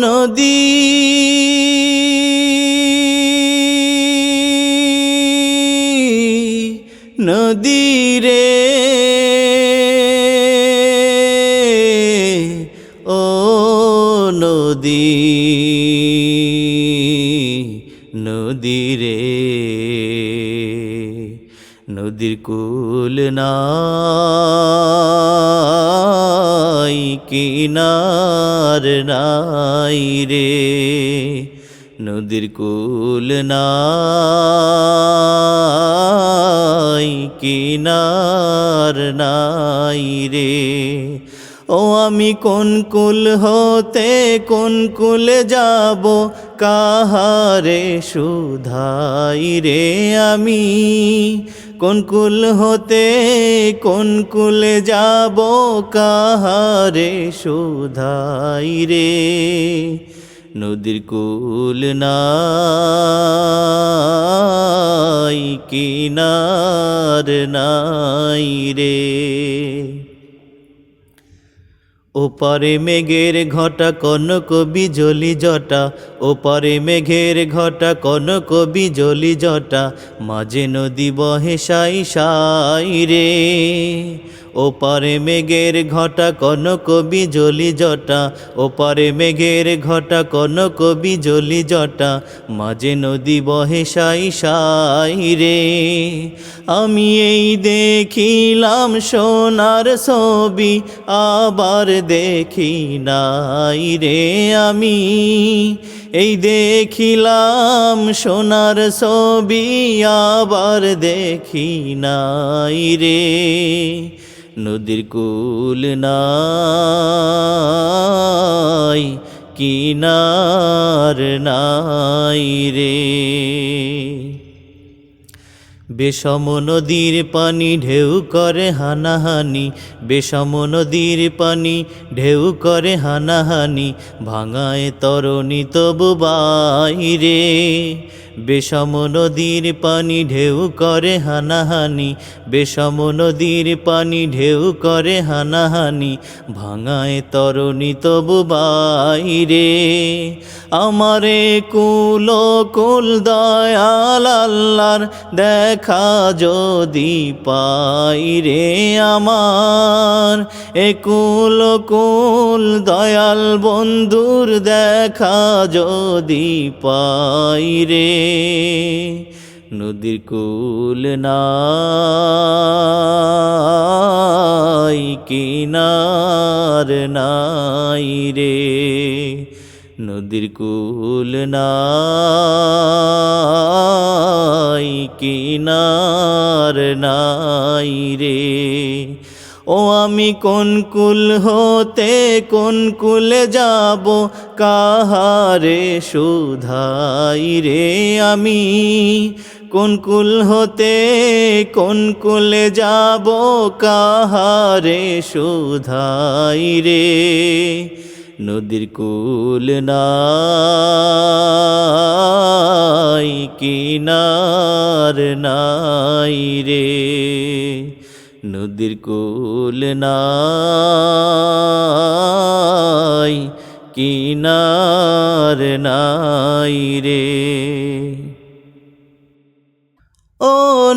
নদী। নদী রে ও নদী। নদীর কুল নাই, কিনার নাই রে। নদীর কুল নাই, কিনার নাই রে। ও আমি কোন কুল হতে কোন কুলে যাব, কাহারে সুধাই রে আমি? কোন কুল হতে, কোন কুলে যাব, কাহারে শোধাই রে? নদীর কুল নাই, কিনার নাই রে। ওপারে মেঘের ঘটা কনক বিজলি জটা, ওপারে মেঘের ঘটা কনক বিজলি জটা, মাঝে নদী বহে সাই সাই রে। ওপারে মেঘের ঘটা কনক বিজলি জটা, ওপারে মেঘের ঘটা কনক বিজলি জটা, মাঝে নদী বহে সাই সাই রে। আমি এই দেখিলাম সোনার ছবি, আবার দেখি নাই রে আমি। এই দেখিলাম সোনার ছবি, আবার দেখি নাই রে। নদীর কুল নাই, কিনার নাই রে। বিষম নদীর পানি ঢেউ করে হানাহানি বিষম নদীর পানি ঢেউ করে হানাহানি, ভাঙায় তরণী তবু বাইরে। বিষম নদীর পানি ঢেউ করে হানাহানি বিষম নদীর পানি ঢেউ করে হানাহানি, ভাঙায় তরণী তবু বাইরে। আমারে কুল কুল দয়াল আল্লাহর দেখা যদি পাই রে আমার। এ কুল কুল দয়াল বন্ধুর দেখা যদি পাই রে। নদীর কুল নাই কিনার নাই রে। নদীর কুল নাই কিনার নাই রে। ও আমি কোন কুল হতে কোন কুলে যাব? কাহারে সুধাই রে আমি? কোন কুল হতে কোন কুলে যাব? কাহারে সুধাই রে? নদীর কুল নাই, কিনার নাই রে। নদীর কুল নাই কিনার নাই রে। ও